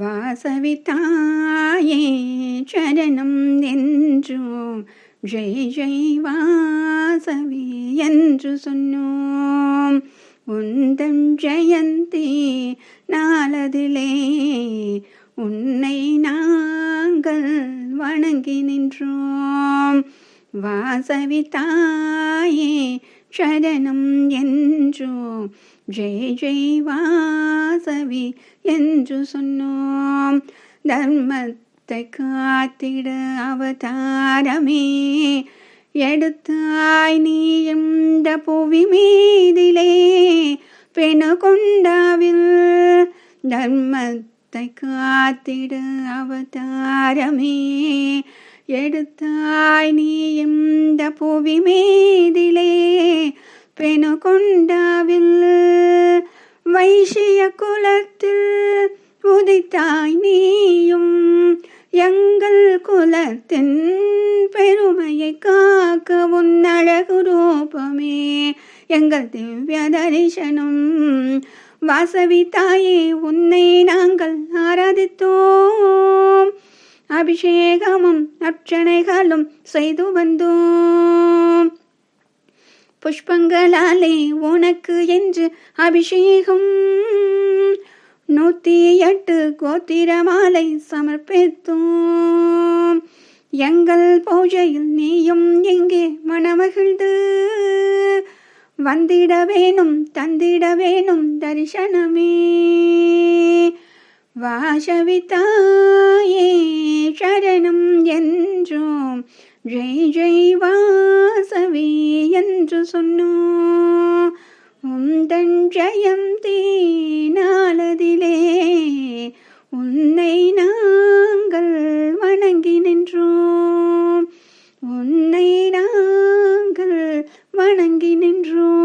வாசவிதாயே சரணம் என்றோம் ஜெய் ஜெய் வாசவி என்று சொன்னோம். உந்தன் ஜெயந்தி நாளதிலே உன்னை நாங்கள் வணங்கி நின்றோம். வாசவிதாயே சரணம் என்றோம் ஜெய் ஜெய் வாசவி என்று சொன்னோம். தர்மத்தை காத்திட அவதாரமே. எடுத்தாய் நீ இந்த புவி மீதிலே? பெணு கொண்டாவில் தர்மத்தை காத்திட அவதாரமே. எடுத்தாய் நீ இந்த புவி மீதிலே பெணு கொண்டாவில் வைசிய குலத்தில் உதித்தாய் நீயும். எங்கள் குலத்தின் பெருமையை காக்க உன் அழகு ரூபமே. எங்கள் திவ்ய தரிசனம் வாசவி தாயே உன்னை நாங்கள் ஆராதித்தோம். அபிஷேகமும் அர்ச்சனைகளும் செய்து வந்தோம். புஷ்பங்களாலே உனக்கு என்று அபிஷேகம். நூத்தி எட்டு கோத்திர மாலை சமர்ப்பித்தோம். எங்கள் பூஜையில் நீயும் எங்கே மனமகிழ்ந்து வந்திட வேணும் தந்திட வேணும் தரிசனமே. வாசவித்தாயே சரணம் என்றோம் ஜெய் ஜெய் வாசவி என்று சொன்னோம் உந்தன் ஜெயந்தி நாளதிலே உன்னை நாங்கள் வணங்கி நின்றோம். உன்னை நாங்கள் வணங்கி நின்றோம்.